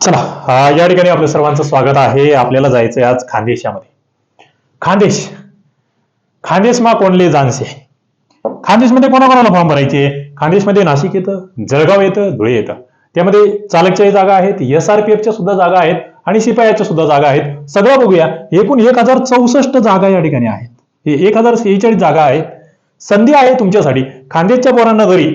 चला या ठिकाणी आपल्या सर्वांचं स्वागत आहे. आपल्याला जायचंय आज खानदेशामध्ये. खानदेश. खानदेश मा कोणले जानसे खानदेशमध्ये कोणाकोणाला फॉर्म भरायचे? खानदेशमध्ये नाशिक येतं जळगाव येतं धुळे येतं. त्यामध्ये चालकच्याही जागा आहेत एस आर पी एफच्या सुद्धा जागा आहेत आणि शिपायाच्या सुद्धा जागा आहेत. सगळं बघूया. एकूण एक हजार चौसष्ट जागा या ठिकाणी आहेत. हे एक हजार सेहेचाळीस जागा आहेत. संधी आहे तुमच्यासाठी. खानदेशच्या पोरांना जरी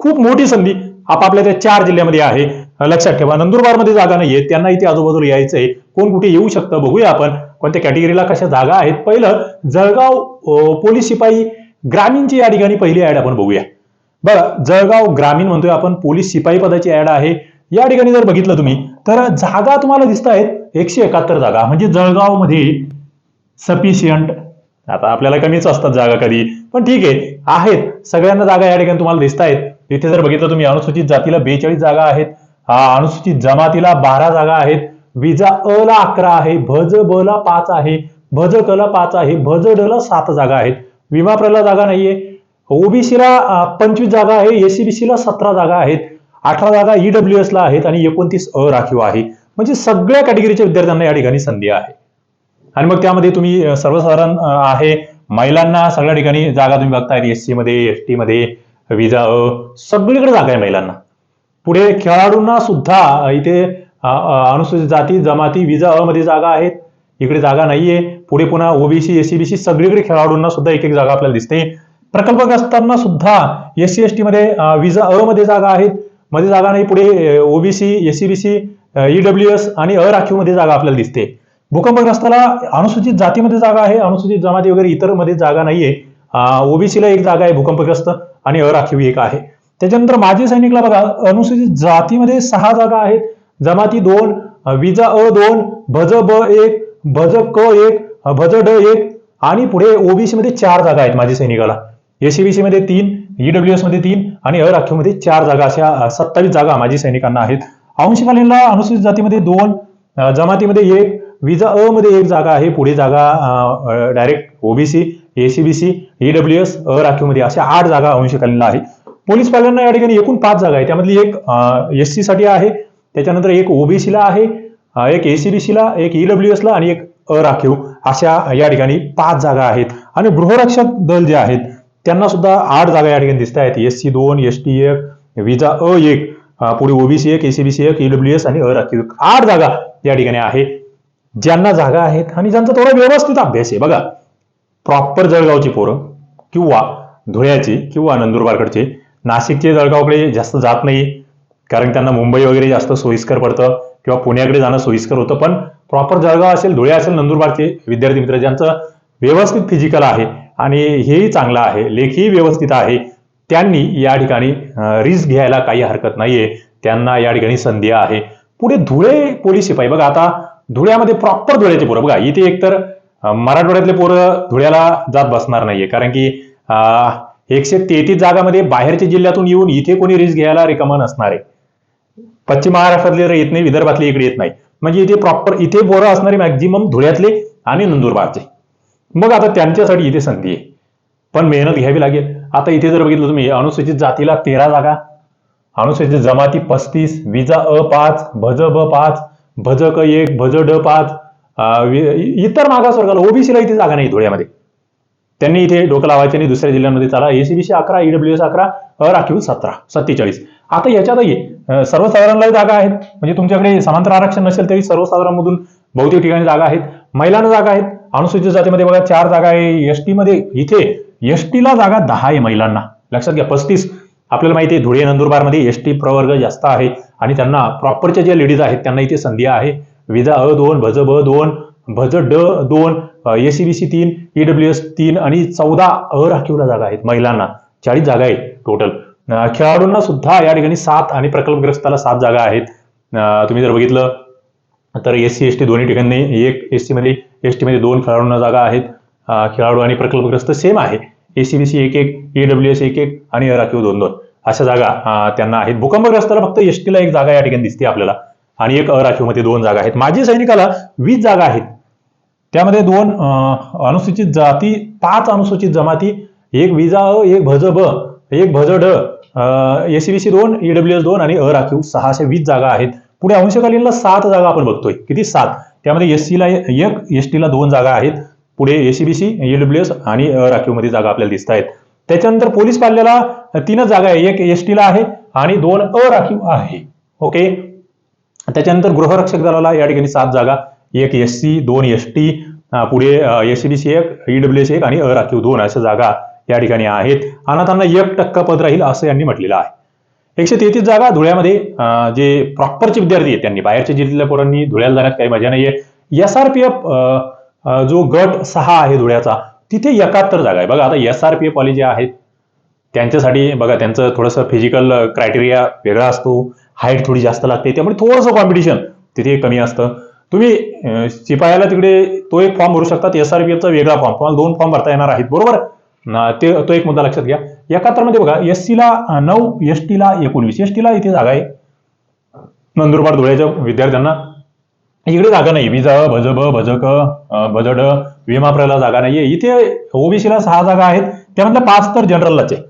खूप मोठी संधी आपापल्या त्या चार जिल्ह्यामध्ये आहे लक्षात ठेवा नंदुरबारमध्ये जागा नाहीये त्यांना इथे आजूबाजूला यायचंय. कोण कुठे येऊ शकतं बघूया आपण. कोणत्या कॅटेगरीला कशा जागा आहेत? पहिलं जळगाव पोलीस शिपाई ग्रामीणची या ठिकाणी पहिली ऍड आपण बघूया. बरं जळगाव ग्रामीण म्हणतोय आपण पोलीस शिपाई पदाची ऍड आहे. या ठिकाणी जर बघितलं तुम्ही तर जागा तुम्हाला दिसत आहेत एकशे एकाहत्तर जागा. म्हणजे जळगावमध्ये सफिशियंट आता आपल्याला कमीच असतात जागा कधी. पण ठीक आहे आहेत. सगळ्यांना जागा या ठिकाणी तुम्हाला दिसत आहेत. इथे जर बघितलं तुम्ही अनुसूचित जातीला बेचाळीस जागा आहेत. अनुसूचित जमातीला बारा जागा आहेत. विजा अ ला अकरा आहे भज ब ला पाच आहे भज क ला पाच आहे भज ड ला सात जागा आहेत. विमा प्रला जागा नाहीये. ओबीसीला पंचवीस जागा आहे एसीबीसी ला सतरा जागा आहेत. अठरा जागा ईडब्ल्यू एसला आहेत आणि एकोणतीस अ राखीव आहे. म्हणजे सगळ्या कॅटेगरीच्या विद्यार्थ्यांना या ठिकाणी संधी आहे. आणि मग त्यामध्ये तुम्ही सर्वसाधारण आहे. महिलांना सगळ्या ठिकाणी जागा तुम्ही बघताय एस सी मध्ये एस टी मध्ये विजा अ सगळीकडे जागा आहे महिलांना. पुढे खेळाडूंना सुद्धा इथे अनुसूचित जाती जमाती विजा अमध्ये मध्ये जागा आहेत. इकडे जागा नाहीये. पुढे पुन्हा ओबीसी एसीबीसी सगळीकडे खेळाडूंना सुद्धा एक एक जागा आपल्याला दिसते. प्रकल्पग्रस्तांना सुद्धा एस सी एस टी मध्ये विजा अ मध्ये जागा आहेत. मध्ये जागा नाही पुढे ओबीसी एसीबीसी ईडब्ल्यू एस आणि राखीवमध्ये जागा आपल्याला दिसते. भूकंपग्रस्ताला अनुसूचित जातीमध्ये जागा आहे अनुसूचित जमाती वगैरे इतरमध्ये जागा नाहीये. ओबीसीला एक जागा आहे भूकंपग्रस्त आणि अराखीव एक आहे. त्याच्यानंतर माजी सैनिकला बघा अनुसूचित जातीमध्ये सहा जागा आहेत. जमाती दोन विजा अ दोन भज ब एक भज क एक भज ड एक आणि पुढे ओबीसी मध्ये चार जागा आहेत माजी सैनिकाला. एसीबीसी मध्ये तीन ईडब्ल्यू एसमध्ये तीन आणि अ मध्ये चार जागा अशा सत्तावीस जागा माजी सैनिकांना आहेत. अंशकालीनला अनुसूचित जातीमध्ये दोन जमातीमध्ये एक विजा अ मध्ये एक जागा आहे. पुढे जागा direct OBC SEBC EW S अराखीवमध्ये अशा आठ जागा अंशकालीनला आहे पोलीस पाल्यांना या ठिकाणी एकूण पाच जागा आहे त्यामधली एक एस सी साठी आहे त्याच्यानंतर एक ओबीसीला आहे एक एसीबीसीला एक ईडब्ल्यू ला आणि एक अराखीव अशा या ठिकाणी पाच जागा आहेत. आणि गृहरक्षक दल जे आहेत त्यांना सुद्धा आठ जागा या ठिकाणी दिसत आहेत. एस सी दोन एस टी एक विजा अ एक पुढे ओबीसी एक एसीबीसी एक ईडब्ल्यू एस आणि अराखीव राखीव. आठ जागा या ठिकाणी आहे. ज्यांना जागा आहेत आणि ज्यांचा थोडा व्यवस्थित अभ्यास आहे. बघा प्रॉपर जळगावची पोरं किंवा धुळ्याची किंवा नंदुरबारकडचे नाशिकचे जळगावकडे जास्त जात नाही. कारण त्यांना मुंबई वगैरे जास्त सोयीस्कर पडतं किंवा पुण्याकडे जाणं सोयीस्कर होतं. पण प्रॉपर जळगाव असेल धुळे असेल नंदुरबारचे विद्यार्थी मित्र ज्यांचं व्यवस्थित फिजिकल आहे आणि हेही चांगलं आहे लेखही व्यवस्थित आहे त्यांनी या ठिकाणी रिस्क घ्यायला काही हरकत नाहीये. त्यांना या ठिकाणी संधी आहे. पुढे धुळे पोलीस शिपाई. बघा आता धुळ्यामध्ये प्रॉपर धुळ्याचे पोरं. बघा इथे एकतर मराठवाड्यातले पोरं धुळ्याला जात बसणार नाहीये. कारण की एकशे तेहतीस जागामध्ये बाहेरच्या जिल्ह्यातून येऊन इथे कोणी रिस्क घ्यायला रिकामं नसणार आहे. पश्चिम महाराष्ट्रातले येत नाही विदर्भातले इकडे येत नाही. म्हणजे इथे प्रॉपर इथे पोरं असणारे मॅक्झिमम धुळ्यातले आणि नंदुरबारचे. मग आता त्यांच्यासाठी इथे संधी आहे. पण मेहनत घ्यावी लागेल. आता इथे जर बघितलं तुम्ही अनुसूचित जातीला तेरा जागा अनुसूचित जमाती पस्तीस विजा अ पाच भज ब पाच भज क एक भज ड पाच इतर मागास इतर मागासवर्गाला ओबीसीला इथे जागा नाही धुळ्यामध्ये. त्यांनी इथे डोकं लावायचे आणि दुसऱ्या जिल्ह्यांमध्ये चला. एसीबीसी अकरा ईडब्ल्यू एस अकरा राखीव सतरा सत्तेचाळीस. आता याच्यातही अं, सर्वसाधारणला जागा आहेत. म्हणजे तुमच्याकडे समांतर आरक्षण नसेल तरी सर्वसाधारणमधून बहुतेक ठिकाणी जागा आहेत. महिलांना जागा आहेत. अनुसूचित जातीमध्ये बघा चार जागा आहे. एसटी इथे एसटीला जागा दहा आहे महिलांना. लक्षात घ्या पस्तीस. आपल्याला माहिती आहे धुळे नंदुरबारमध्ये एसटी प्रवर्ग जास्त आहे. आणि त्यांना प्रॉपरच्या ज्या लेडीज आहेत त्यांना इथे संधी आहे. विजा अ दोन भज ब दोन भज ड दोन एसीबीसी तीन ईडब्ल्यू एस तीन आणि चौदा अराखीवला जागा आहेत महिलांना. चाळीस जागा आहेत टोटल खेळाडूंना सुद्धा या ठिकाणी सात आणि प्रकल्पग्रस्ताला सात जागा आहेत. तुम्ही जर बघितलं तर एस सी एस टी दोन्ही ठिकाणी एक एस सी मध्ये एस टी मध्ये दोन खेळाडूंना जागा आहेत. खेळाडू आणि प्रकल्पग्रस्त सेम आहे. एसीबीसी एक एक ईडब्ल्यू एस एक एक आणि अराखीव दोन दोन. अशा जागा त्यांना आहेत. भूकंपग्रस्ताला फक्त एस टीला एक जागा या ठिकाणी दिसते आपल्याला. आणि एक अराखीवमध्ये दोन जागा आहेत. माजी सैनिकाला वीस जागा आहेत. त्यामध्ये दोन अनुसूचित जाती पाच अनुसूचित जमाती एक विजा अ एक भज ब एक भज ड एसीबीसी दोन ईडब्ल्यू एस दोन आणि अ राखीव सहाशे वीस जागा आहेत. पुढे अंशकालीनला सात जागा आपण बघतोय. किती? सात. त्यामध्ये एस एक एस टीला दोन जागा आहेत. पुढे एसीबीसी ईडब्ल्यू एस आणि अ राखीवमध्ये जागा आपल्याला दिसत आहेत. त्याच्यानंतर पोलीस पाल्याला तीनच जागा आहे. एक एस टीला आहे आणि दोन अ राखीव आहे. ओके? त्याच्यानंतर गृहरक्षक दलाला या ठिकाणी सात जागा. एक एस सी दोन एस टी पुढे एस सी बी एक ईडब्ल्यू एस एक आणि अराखीव दोन अशा जागा या ठिकाणी आहेत. अनाथांना एक टक्का पद राहील असं यांनी म्हटलेलं आहे. एकशे तेहतीस जागा धुळ्यामध्ये जे प्रॉपरचे विद्यार्थी आहेत त्यांनी. बाहेरच्या जिल्ह्यातल्या पोरांनी धुळ्याला जाण्यात काही मजा नाहीये. एस आर पी एफ जो गट सहा आहे धुळ्याचा तिथे एकाहत्तर जागा आहे. बघा आता एस आर पी एफ वाले जे आहेत त्यांच्यासाठी बघा त्यांचं थोडंसं फिजिकल क्रायटेरिया वेगळा असतो. हाईट थोडी जास्त लागते. त्यामुळे थोडंसं कॉम्पिटिशन तिथे कमी असतं. तुम्ही शिपायाला तिकडे तो एक फॉर्म भरू शकतात एस आर पी एफचा वेगळा फॉर्म तुम्हाला दोन फॉर्म भरता येणार आहेत बरोबर? ना, ते तो एक मुद्दा लक्षात घ्या. एकाहत्तरमध्ये बघा एस ला नऊ एस टीला एकोणवीस. एस ला इथे जागा आहे. नंदुरबार धुळ्याच्या विद्यार्थ्यांना. इकडे जागा नाही विज भजब भजक भजड विमाप्रला जागा नाहीये. इथे ओबीसीला सहा जागा आहेत. त्यामधल्या पाच तर जनरललाच आहे.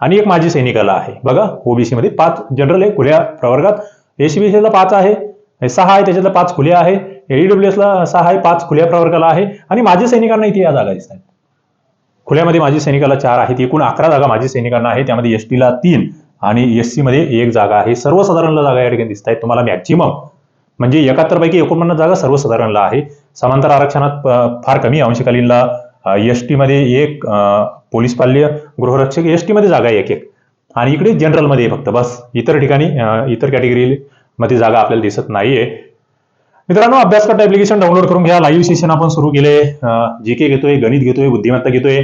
आणि एक माजी सैनिकाला आहे. बघा ओबीसी मध्ये पाच जनरल आहे. खुल्या प्रवर्गात. एसीबीसीला पाच आहे. सहा आहे त्याच्यातल्या पाच खुल्या आहे. ईडब्ल्यू ला सहा आहे पाच खुल्या प्रवर्गाला आहे. आणि माजी सैनिकांना इथे या जागा दिसत आहेत खुल्यामध्ये माजी सैनिकाला चार आहेत एकूण अकरा जागा माजी सैनिकांना आहे त्यामध्ये एस टीला तीन आणि एसमध्ये एक जागा आहे. सर्वसाधारणला जागा या ठिकाणी दिसत आहेत तुम्हाला मॅक्झिमम म्हणजे एकाहत्तर पैकी एकोणपन्नास जागा सर्वसाधारणला आहे. समांतर आरक्षणात फार कमी अंशकालीनला एसमध्ये एक पोलीस पाल्य गृहरक्षक एसमध्ये जागा आहे एक एक. आणि इकडे जनरलमध्ये फक्त बस. इतर ठिकाणी इतर कॅटेगरी मग ती जागा आपल्याला दिसत नाहीये. मित्रांनो अभ्यासकर्ता ऍप्लिकेशन डाउनलोड करून घ्या. लाईव्ह सेशन आपण सुरू केले. जी के घेतोय गणित घेतोय बुद्धिमत्ता घेतोय.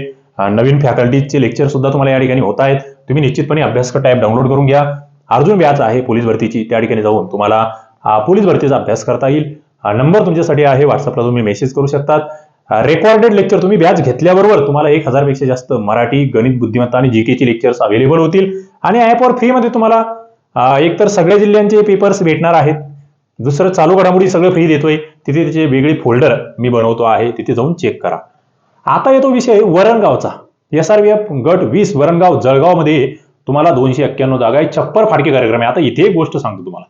नवीन फॅकल्टीचे लेक्चर सुद्धा तुम्हाला या ठिकाणी होत आहेत. तुम्ही निश्चितपणे अभ्यासकट ऍप डाउनलोड करून घ्या. अर्जुन व्याज आहे पोलीस भरतीची. त्या ठिकाणी जाऊन तुम्हाला पोलीस भरतीचा अभ्यास करता येईल. नंबर तुमच्यासाठी आहे. व्हॉट्सअपला तुम्ही मेसेज करू शकतात. रेकॉर्डेड लेक्चर तुम्ही व्याज घेतल्याबरोबर तुम्हाला एक हजारपेक्षा जास्त मराठी गणित बुद्धिमत्ता आणि जी केचे लेक्चर्स अवेलेबल होतील. आणि ॲपवर फ्रीमध्ये तुम्हाला एक तर सगळ्या जिल्ह्यांचे पेपर्स भेटणार आहेत. दुसरं चालू घडामोडी सगळं फ्री देतोय. तिथे त्याचे वेगळे फोल्डर मी बनवतो आहे. तिथे जाऊन चेक करा. आता येतो विषय वरणगावचा. एस आर एफ गट वीस वरणगाव जळगावमध्ये तुम्हाला दोनशे एक्क्याण्णव जागा आहे छप्पर फाटके कार्यक्रम आहे. आता इथे एक गोष्ट सांगतो तुम्हाला.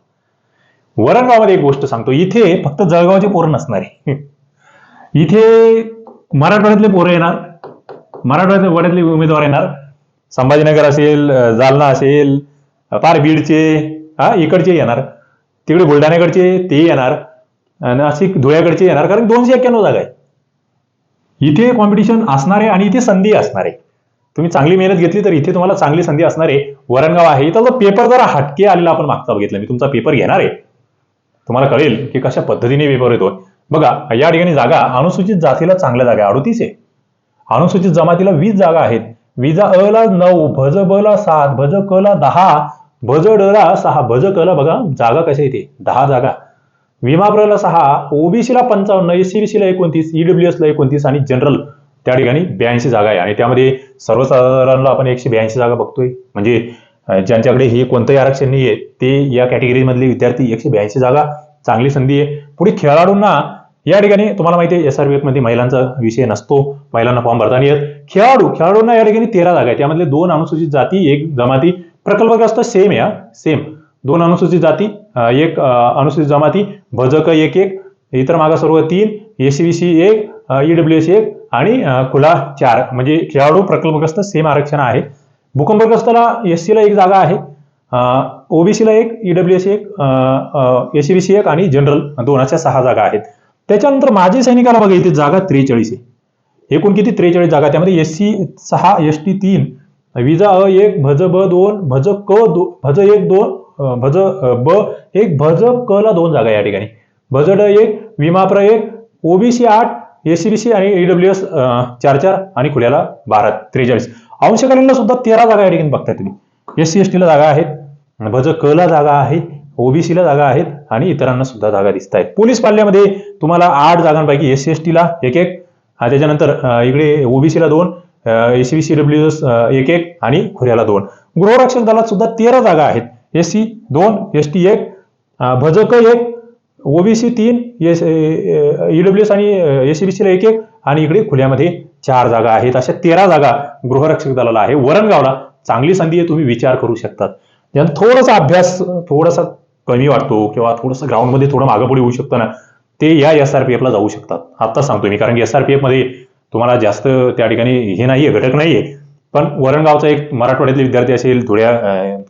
वरणगावमध्ये एक गोष्ट सांगतो. इथे फक्त जळगावचे पोरं नसणार आहे. इथे मराठवाड्यातले पोरं येणार. मराठवाड्यातले वड्यातले उमेदवार येणार. संभाजीनगर असेल जालना असेल पार बीडचे हा इकडचे येणार. तिकडे बुलढाण्याकडचे ते येणार. आणि नाशिक धुळ्याकडचे येणार. कारण दोनशे एक्क्याण्णव जागा आहे. इथे कॉम्पिटिशन असणार आहे आणि इथे संधी असणार. आहे तुम्ही चांगली मेहनत घेतली तर इथे तुम्हाला चांगली संधी असणार. आहे वरणगाव आहे. इथं जो पेपर जरा हटके आलेला आपण मागचा बघितला. मी तुमचा पेपर घेणार आहे. तुम्हाला कळेल की कशा पद्धतीने पेपर येतो. बघा या ठिकाणी जागा अनुसूचित जातीला चांगल्या जागा आहे, अडतीस आहे. अनुसूचित जमातीला वीस जागा आहेत. विजा अ ला नऊ भज ब ला सात भज क ला दहा भज डला सहा भज कला बघा जागा कशा येते दहा जागा. विमाप्रला सहा ओबीसी ला पंचावन्न एससीबीसी ला एकोणतीस ईडब्ल्यू एस ला एकोणतीस आणि जनरल. त्या ठिकाणी ब्याऐंशी जागा आहे. आणि त्यामध्ये सर्वसाधारणला आपण एकशे ब्याऐंशी जागा बघतोय. म्हणजे ज्यांच्याकडे हे कोणतंही आरक्षण नाही आहे ते या कॅटेगरीमधले विद्यार्थी एकशे ब्याऐंशी जागा. चांगली संधी आहे. पुढे खेळाडूंना या ठिकाणी तुम्हाला माहिती आहे एस आर बी मध्ये महिलांचा विषय नसतो. महिलांना फॉर्म भरता येत. खेळाडू खेळाडूंना या ठिकाणी तेरा जागा आहे. त्यामधले दोन अनुसूचित जाती एक जमाती प्रकल्पग्रस्त सेम या सेम दोन अनुसूचित जाती एक अनुसूचित जमाती भजक एक एक इतर मागासवर्ग तीन एसीबीसी एक ईडब्ल्यू एस एक आणि खुला चार. म्हणजे खेळाडू प्रकल्पग्रस्त सेम आरक्षण आहे. भूकंपग्रस्तला एस ला एक जागा आहे. ओबीसीला एक ईडब्ल्यू एस एक एसीबीसी एक आणि जनरल दोन अशा सहा जागा आहेत. त्याच्यानंतर माजी सैनिकाला बघा इथे जागा त्रेचाळीस आहे. एकूण किती? त्रेचाळीस जागा. त्यामध्ये एस सी सहा एस टी तीन विजा अ एक भज ब दोन भज क दो भज एक दोन भज ब एक भज क ला दोन जागा या ठिकाणी. भज ड एक विमाप्र एक ओबीसी आठ एसीबीसी आणि ईडब्ल्यू एस चार चार आणि खुल्याला बारा त्रेचाळीस. अंशकालीनला सुद्धा तेरा जागा या ठिकाणी बघताय तुम्ही. एस सी एस टीला जागा आहेत भज क ला जागा आहे ओबीसीला जागा आहेत आणि इतरांना सुद्धा जागा दिसत आहेत पोलीस पाल्यामध्ये तुम्हाला आठ जागांपैकी एस सी एस टीला एक. एक त्याच्यानंतर इकडे ओबीसीला दोन एसीबीसी डब्ल्यू एस एक एक आणि खुऱ्याला दोन. गृहरक्षक दलात सुद्धा तेरा जागा आहेत. एस सी दोन एस टी एक भजक एक ओबीसी तीन एस ईडब्ल्यू एस आणि एसीबीसीला एक एक आणि इकडे खुल्यामध्ये चार जागा आहेत. अशा तेरा जागा गृहरक्षक दलाला आहे. वरणगावला चांगली संधी आहे तुम्ही विचार करू शकतात. त्यानं थोडासा अभ्यास थोडासा कमी वाटतो किंवा थोडंसं ग्राउंडमध्ये थोडं मागं पुढे होऊ शकतं ना ते या एस आर पी एफला जाऊ शकतात. आत्ताच सांगतो मी कारण की एस आर पी एफमध्ये तुम्हाला जास्त त्या ठिकाणी हे नाही आहे घटक नाही आहे पण वरणगावचा एक मराठवाड्यातले विद्यार्थी असेल धुळ्या अं,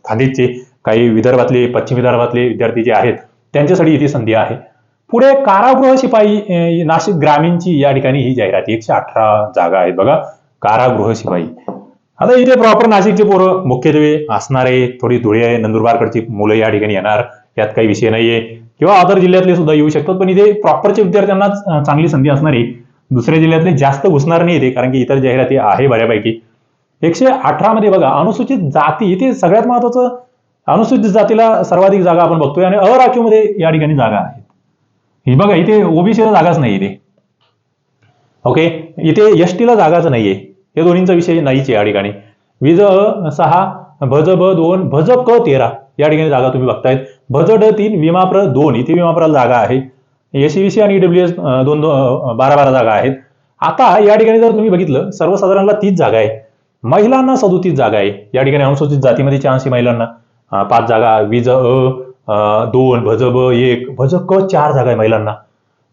काही विदर्भातले पश्चिम विदर्भातले विद्यार्थी जे आहेत त्यांच्यासाठी इथे संधी आहे. पुढे कारागृह शिपाई नाशिक ग्रामीणची या ठिकाणी ही जाहिरात एकशे अठरा जागा आहेत बघा कारागृह शिपाई. आता इथे प्रॉपर नाशिकचे पोरं मुख्यत्वे असणारे थोडी धुळे नंदुरबारकडची मुलं या ठिकाणी येणार यात काही विषय नाहीये. किंवा अदर जिल्ह्यातले सुद्धा येऊ शकतात पण इथे प्रॉपरच्या विद्यार्थ्यांना चांगली संधी असणार आहे. दुसऱ्या जिल्ह्यातले जास्त घुसणार नाही ते कारण की इतर जाहिराती आहे बऱ्यापैकी. एकशे अठरा मध्ये बघा अनुसूचित जाती इथे सगळ्यात महत्वाचं अनुसूचित जातीला सर्वाधिक जागा आपण बघतोय आणि अराखीवमध्ये या ठिकाणी जागा आहेत. ही बघा इथे ओबीसीला जागाच नाही इथे ओके? इथे एस टीला जागाच नाहीये. या दोन्हींचा विषय नाहीच या ठिकाणी. विज अ सहा भज ब दोन भज क तेरा या ठिकाणी जागा तुम्ही बघतायत. भज ड तीन विमाप्र दोन. इथे विमाप्राला जागा आहे. एसीबीसी आणि ईडब्ल्यू एस दोन दोन बारा बारा जागा आहेत. आता या ठिकाणी जर तुम्ही बघितलं सर्वसाधारणला तीच जागा आहे. महिलांना सदोतीस जागा आहे. या ठिकाणी अनुसूचित जातीमध्ये चान्स आहे महिलांना पाच जागा विज अ दोन भज ब एक भज क चार जागा आहे महिलांना.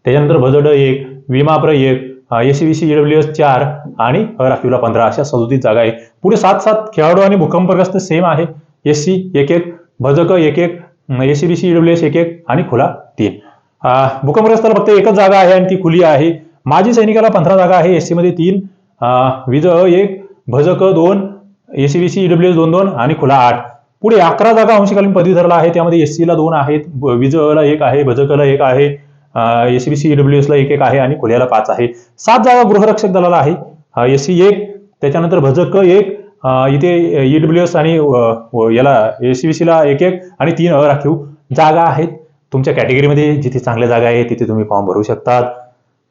त्याच्यानंतर भजड एक विमाप्र एक एसीबीसी ईडब्ल्यू एस चार आणि राखीवला पंधरा अशा सदोतीस जागा आहे पुढे सात सात खेळाडू आणि भूकंपग्रस्त सेम आहे. एस सी एक एक भजक एक एक एसीबीसी ईडब्ल्यू एस एक एक आणि खुला तीन. भूकंपग्रस्ताला फक्त एकच जागा आहे आणि ती खुली आहे. माजी सैनिकाला पंधरा जागा आहे एसमध्ये तीन. विज एक भजक दोन एसीबीसी ईडब्ल्यू एस दोन दोन आणि खुला आठ. पुढे अकरा जागा अंशकालीन पदवीधरला आहे त्यामध्ये एस दोन आहेत विजला विज ला एक आहे भजकला एक आहे एसीबीसी ईडब्ल्यू एस ला एक एक आहे आणि खुल्याला पाच आहे. सात जागा गृहरक्षक दलाला आहे. एस सी एक त्याच्यानंतर भजक एक इथे ईडब्ल्यू एस आणि याला एसीबीसीला एक एक आणि तीन अराखीव जागा आहेत. तुमच्या कॅटेगरीमध्ये जिथे चांगल्या जागा आहे तिथे तुम्ही फॉर्म भरू शकतात.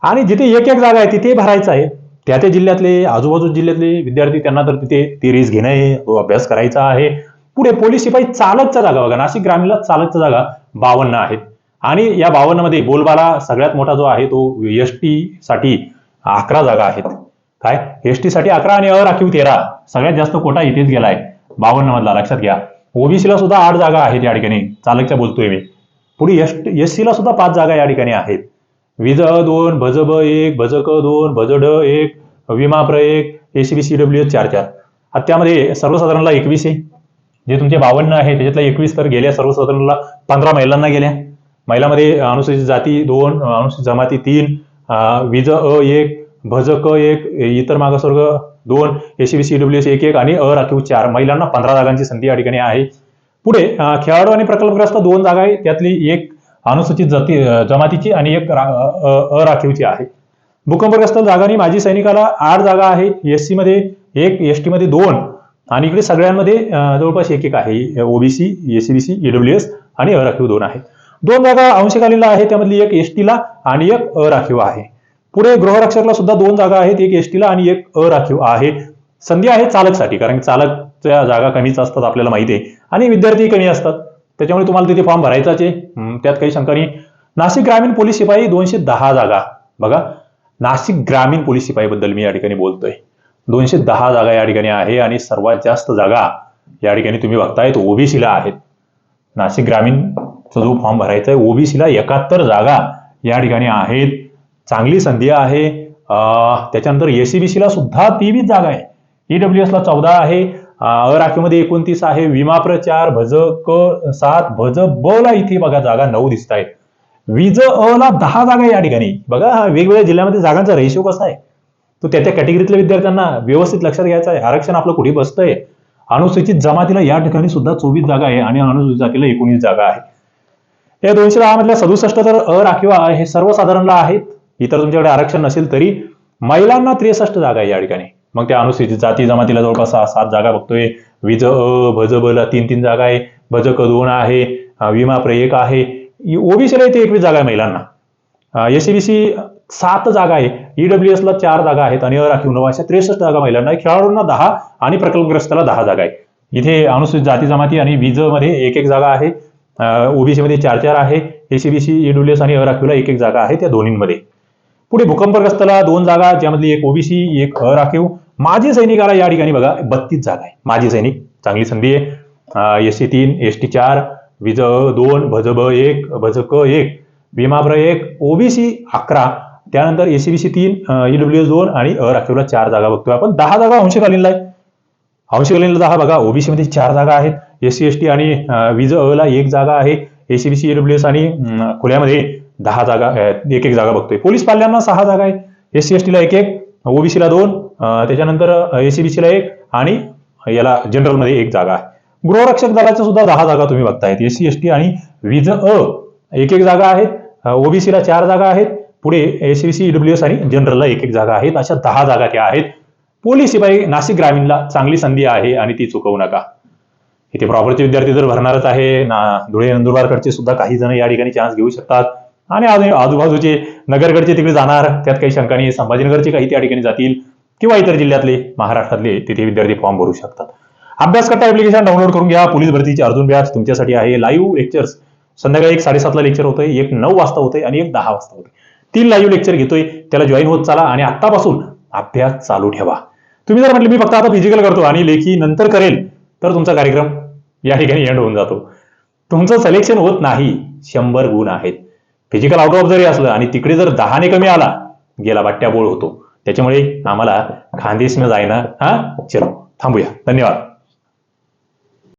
आणि जिथे एक एक जागा आहे तिथे भरायचं आहे. त्या त्या जिल्ह्यातले आजूबाजू जिल्ह्यातले विद्यार्थी त्यांना तर तिथे ती रिस्क घेणं आहे तो अभ्यास करायचा आहे. पुढे पोलीस शिपाई चालकच्या जागा बघा. नाशिक ग्रामीणला चालकच्या जागा बावन्न आहेत. आणि या बावन्नमध्ये बोलबाला सगळ्यात मोठा जो आहे तो एस टी साठी अकरा जागा आहेत. काय? एस टी साठी अकरा आणि अराखीव तेरा. सगळ्यात जास्त कोटा इथेच गेलाय. बावन्न मधला लक्षात घ्या. ओबीसीला सुद्धा आठ जागा आहेत या ठिकाणी. चालकच्या बोलतोय मी. पुढे एस एस सीला सुद्धा पाच जागा या ठिकाणी आहेत. विज अ दोन भज ब एक भज क दोन भज ड एक विमाप्र एक एसीबीसी डब्ल्यू चार चार. आता त्यामध्ये सर्वसाधारणला एकवीस आहे. जे तुमचे बावन्न आहे त्याच्यातला एकवीस तर गेल्या सर्वसाधारणला पंधरा महिलांना गेल्या. महिलामध्ये अनुसूचित जाती दोन अनुसूचित जमाती तीन विज अ एक भज क एक इतर मागासवर्ग दोन एसीबीसी डब्ल्यू एस एक एक आणि अ राखीव चार. महिलांना पंधरा जागांची संधी या ठिकाणी आहे. पुढे खेळाडू आणि प्रकल्पग्रस्त दोन जागा आहे त्यातली एक अनुसूचित जाती जमातीची आणि एक अ- अराखीवची आहे. भूकंपग्रस्त जागांनी माजी सैनिकाला आठ जागा आहे एस सी मध्ये एक एस टी मध्ये दोन आणि इकडे सगळ्यांमध्ये जवळपास एक एक आहे. ओबीसी एसीबीसी ईडब्ल्यू एस आणि अराखीव दोन आहे दोन जागा अंशकालीनला आहे त्यामधली एक एस टीला आणि एक अराखीव आहे. पुढे गृहरक्षकला सुद्धा दोन जागा आहेत. एक एस टीला आणि एक अराखीव आहे. संधी आहे चालकसाठी कारण चालकच्या जागा कमीच असतात आपल्याला माहिती आहे. आणि विद्यार्थी कमी असतात. त्याच्यामुळे तुम्हाला तिथे फॉर्म भरायचाच आहे. त्यात काही शंका नाही. नाशिक ग्रामीण पोलीस शिपाई दोनशे दहा जागा. बघा नाशिक ग्रामीण पोलीस शिपाईबद्दल मी या ठिकाणी बोलतोय. दोनशे दहा जागा या ठिकाणी आहे आणि सर्वात जास्त जागा या ठिकाणी तुम्ही बघताय ओबीसीला आहेत. नाशिक ग्रामीणचा जो फॉर्म भरायचा आहे ओबीसीला एकाहत्तर जागा या ठिकाणी आहेत. चांगली संधी आहे. त्याच्यानंतर एसीबीसीला सुद्धा तेवीस जागा आहे. ईडब्ल्यू ला चौदा आहे. अं, अराखीमध्ये एकोणतीस आहे. विमा प्रचार भज क सात भज ब ला इथे बघा जागा नऊ दिसत आहेत. विज अ ला दहा जागा या ठिकाणी. बघा हा वेगवेगळ्या जिल्ह्यामध्ये जागांचा रेशो कसा आहे? तो त्या त्या कॅटेगरीतल्या विद्यार्थ्यांना व्यवस्थित लक्षात घ्यायचं आहे. आरक्षण आपलं कुठे बसतंय? अनुसूचित जमातीला या ठिकाणी सुद्धा चोवीस जागा आहे आणि अनुसूचित जातीला एकोणीस जागा आहे. या दोनशे दहा मधल्या सदुसष्ट तर अ राखीव हे सर्वसाधारणला आहेत. इतर तुमच्याकडे आरक्षण नसेल तरी महिलांना त्रेसष्ट जागा आहे या ठिकाणी. मग त्या अनुसूचित जाती जमातीला जवळपास सहा सात जागा बघतोय. विज अ भज ब ला तीन तीन जागा आहे. भज क दोन आहे. विमा प्रयेक आहे. ओबीसीला इथे एकवीस जागा आहे महिलांना. एसीबीसी सात जागा आहे. ईडब्ल्यू ला चार जागा आहेत आणि अराखीव नऊ अशा त्रेसष्ट जागा महिलांना खेळाडूंना दहा आणि प्रकल्पग्रस्ताला दहा जागा आहे. इथे अनुसूचित जाती जमाती आणि विजमध्ये एक एक जागा आहे. ओबीसी मध्ये चार चार आहे एसीबीसी ईडब्ल्यू आणि अराखीवला एक एक जागा आहे त्या दोन्हीमध्ये. पुढे भूकंपग्रस्ताला दोन जागा ज्यामधली एक ओबीसी एक राखीव. माजी सैनिकाला या ठिकाणी बघा बत्तीस जागा आहे. माजी सैनिक चांगली संधी आहे. एस सी तीन एस टी चार विज अ दोन भजब एक भजक एक विमाभ्र एक ओबीसी अकरा त्यानंतर एसीबीसी तीन ईडब्ल्यू एस दोन आणि अ राखीवला चार जागा बघतोय आपण. दहा जागा अंशकालीनला आहे. अंशकालीनला दहा बघा ओबीसी मध्ये चार जागा आहेत. एस सी एस टी आणि विज अ ला एक जागा आहे. एसीबीसी ईडब्ल्यू एस आणि खुल्यामध्ये दहा जागा एक एक जागा बघतोय. पोलीस पाल्यांना सहा जागा आहे. एस सी एस टीला एक एक ओबीसीला दोन त्याच्यानंतर एसीबीसीला एक आणि याला जनरलमध्ये एक जागा आहे. गृहरक्षक दलाच्या सुद्धा दहा जागा तुम्ही बघतायत. एस सी एस टी आणि विज अ एक एक जागा आहेत. ओबीसीला चार जागा आहेत. पुढे एसीबीसी ईडब्ल्यू एस आणि जनरलला एक एक जागा आहेत. अशा दहा जागा त्या आहेत. पोलीस शिपाई नाशिक ग्रामीणला चांगली संधी आहे आणि ती चुकवू नका. इथे प्रॉपरचे विद्यार्थी जर भरणारच आहे. ना धुळे नंदुरबारकडचे सुद्धा काही जण या ठिकाणी चान्स घेऊ शकतात. आणि आजू- आजूबाजूचे नगरगडचे तिकडे जाणार त्यात काही शंका नाही संभाजीनगरचे काही त्या ठिकाणी जातील किंवा इतर जिल्ह्यातले महाराष्ट्रातले तिथे विद्यार्थी फॉर्म भरू शकतात. अभ्यास करता ऍप्लिकेशन डाउनलोड करून घ्या. पोलीस भरतीचे अर्जुन व्यास तुमच्यासाठी आहे. लाईव्ह लेक्चर्स संध्याकाळी एक साडेसातला लेक्चर होतंय एक नऊ वाजता होतंय आणि एक दहा वाजता होतंय. तीन लाईव्ह लेक्चर घेतोय त्याला जॉईन होत चाला आणि आत्तापासून अभ्यास चालू ठेवा. तुम्ही जर म्हटले मी फक्त आता फिजिकल करतो आणि लेखी नंतर करेल तर तुमचा कार्यक्रम या ठिकाणी एंड होऊन जातो. तुमचं सिलेक्शन होत नाही. शंभर गुण आहेत. फिजिकल आउट ऑफ जरी असलं आणि तिकडे जर दहाने कमी आला गेला बाट्ट्या बोळ होतो. त्याच्यामुळे आम्हाला खानदेशनं जायना हा चलो थांबूया. धन्यवाद.